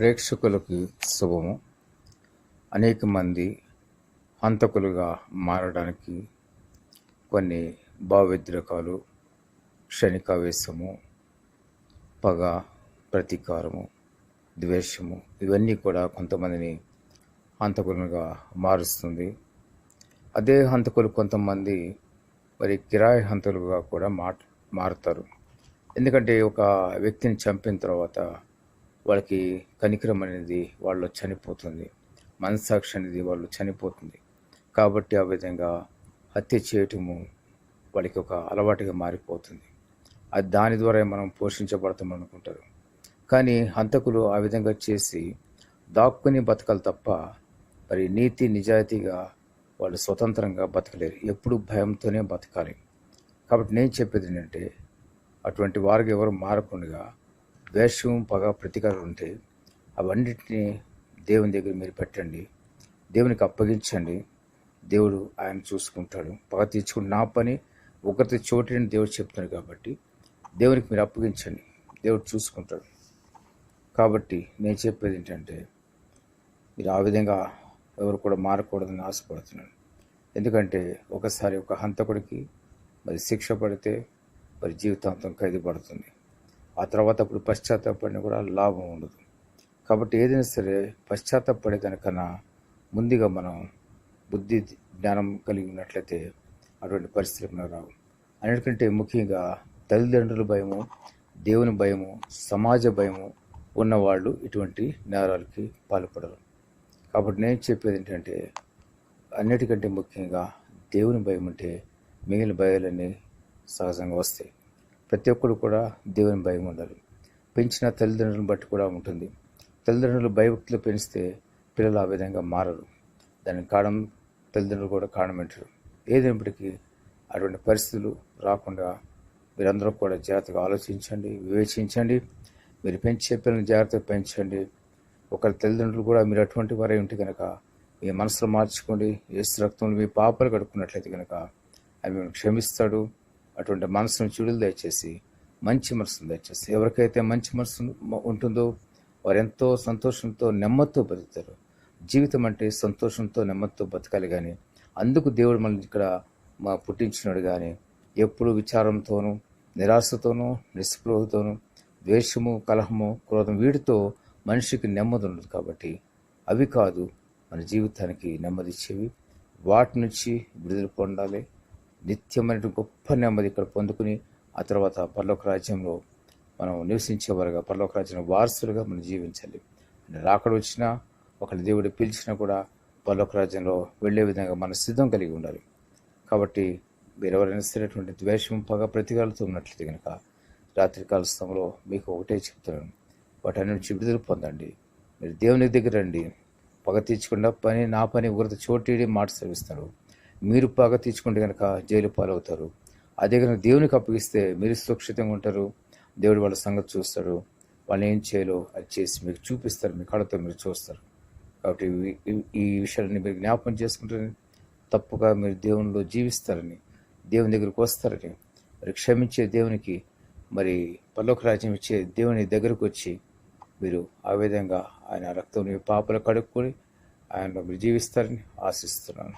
ప్రేక్షకులకి శుభము. అనేక మంది హంతకులుగా మారడానికి కొన్ని భావోద్రేకాలు క్షణికావేశము పగ ప్రతీకారము ద్వేషము ఇవన్నీ కూడా కొంతమందిని హంతకులుగా మారుస్తుంది. అదే హంతకులు కొంతమంది మరి కిరాయి హంతకులుగా కూడా మా మారుతారు. ఎందుకంటే ఒక వ్యక్తిని చంపిన తర్వాత వాళ్ళకి కనికరం అనేది వాళ్ళు చనిపోతుంది. మనసాక్షి అనేది వాళ్ళు చనిపోతుంది. కాబట్టి ఆ విధంగా హత్య చేయటము వాళ్ళకి ఒక అలవాటుగా మారిపోతుంది. అది దాని ద్వారా మనం పోషించబడతాం అనుకుంటారు. కానీ హంతకులు ఆ విధంగా చేసి దాక్కుని బతకాలి తప్ప మరి నీతి నిజాయితీగా వాళ్ళు స్వతంత్రంగా బతకలేరు. ఎప్పుడు భయంతోనే బతకాలి. కాబట్టి నేను చెప్పేది ఏంటంటే అటువంటి వారికి ఎవరు మారకుండా ద్వేషం పగ ప్రతీకారం ఉంటే అవన్నిటిని దేవుని దగ్గర మీరు పెట్టండి. దేవునికి అప్పగించండి. దేవుడు ఆయన చూసుకుంటాడు. పగ తీర్చుకుని నా పని ఒకరితో చోటిని దేవుడు చెప్తున్నాడు కాబట్టి దేవునికి మీరు అప్పగించండి. దేవుడు చూసుకుంటాడు. కాబట్టి నేను చెప్పేది ఏంటంటే మీరు ఆ విధంగా ఎవరు కూడా మారకూడదని ఆశపడుతున్నాను. ఎందుకంటే ఒకసారి ఒక హంతకుడికి మరి శిక్ష పడితే మరి జీవితాంతం ఖైదు పడుతుంది. ఆ తర్వాత అప్పుడు పశ్చాత్తాపడిన కూడా లాభం ఉండదు. కాబట్టి ఏదైనా సరే పశ్చాత్తాపడే దానికన్నా ముందుగా మనం బుద్ధి జ్ఞానం కలిగి ఉన్నట్లయితే అటువంటి పరిస్థితులు రావు. అన్నిటికంటే ముఖ్యంగా తల్లిదండ్రుల భయము దేవుని భయము సమాజ భయము ఉన్నవాళ్ళు ఇటువంటి నేరాలకి పాల్పడరు. కాబట్టి నేను చెప్పేది ఏంటంటే అన్నిటికంటే ముఖ్యంగా దేవుని భయం ఉంటే మిగిలిన భయాలన్నీ సహజంగా వస్తాయి. ప్రతి ఒక్కరు కూడా దేవుని భయం ఉండాలి. పెంచిన తల్లిదండ్రులను బట్టి కూడా ఉంటుంది. తల్లిదండ్రులు భయభక్తులు పెంచితే పిల్లలు ఆ విధంగా మారరు. దానికి కారణం తల్లిదండ్రులు కూడా కారణం ఏదైనప్పటికీ అటువంటి పరిస్థితులు రాకుండా మీరందరూ కూడా జాగ్రత్తగా ఆలోచించండి వివేచించండి. మీరు పెంచే పిల్లల్ని జాగ్రత్తగా పెంచండి. ఒకరి తల్లిదండ్రులు కూడా మీరు అటువంటి వారే ఉంటే కనుక మీ మనసులో మార్చుకోండి. ఏసు రక్తంలో మీ పాపలు కడుక్కున్నట్లయితే కనుక అవి మిమ్మల్ని క్షమిస్తాడు. అటువంటి మనసును చెడులు దయచేసి మంచి మనసును దయచేసి. ఎవరికైతే మంచి మనసు ఉంటుందో వారు ఎంతో సంతోషంతో నెమ్మదితో బతుకుతారు జీవితం అంటే సంతోషంతో నెమ్మదితో బతకాలి కానీ అందుకు దేవుడు మనల్ని ఇక్కడ మా పుట్టించినాడు కానీ ఎప్పుడు విచారంతోనూ నిరాశతోనూ నిస్పృహతోనూ ద్వేషము కలహము క్రోధం వీటితో మనిషికి నెమ్మది ఉండదు కాబట్టి అవి కాదు మన జీవితానికి నెమ్మది ఇచ్చేవి. వాటి నుంచి విడుదల పొందాలి. నిత్యమైన గొప్ప నెమ్మది ఇక్కడ పొందుకుని ఆ తర్వాత పర్లోక రాజ్యంలో మనం నివసించేవారుగా పర్లోక రాజ్యంలో వారసులుగా మనం జీవించాలి. రాకడ వచ్చినా ఒకరి దేవుడు పిలిచినా కూడా పర్లోక రాజ్యంలో వెళ్ళే విధంగా మన సిద్ధం కలిగి ఉండాలి. కాబట్టి మీరు ఎవరైనా ద్వేషం పగ ప్రతికాలతో ఉన్నట్లయితే కనుక రాత్రికాల సమయంలో మీకు ఒకటే చెప్తున్నాను. వాటి నుంచి విడుదల పొందండి. మీరు దేవుని దగ్గర రండి. పగ తీర్చకుండా పని నా పని ఒకరితో చోటి మాట సెలవిస్తారు మీరు పగ తీర్చుకుంటే కనుక జైలు పాలవుతారు. అదే కనుక దేవునికి అప్పగిస్తే మీరు సురక్షితంగా ఉంటారు. దేవుడు వాళ్ళ సంగతి చూస్తాడు. వాళ్ళు ఏం చేయాలో అది చేసి మీకు చూపిస్తారు. మీ కళ్ళతో మీరు చూస్తారు. కాబట్టి ఈ విషయాలని మీరు జ్ఞాపకం చేసుకుంటారని తప్పుగా మీరు దేవునిలో జీవిస్తారని దేవుని దగ్గరికి వస్తారని మరి క్షమించే దేవునికి మరి పర్లోక రాజ్యం ఇచ్చే దేవుని దగ్గరకు వచ్చి మీరు ఆ విధంగా ఆయన రక్తం పాపలు కడుక్కొని ఆయన మీరు జీవిస్తారని ఆశిస్తున్నాను.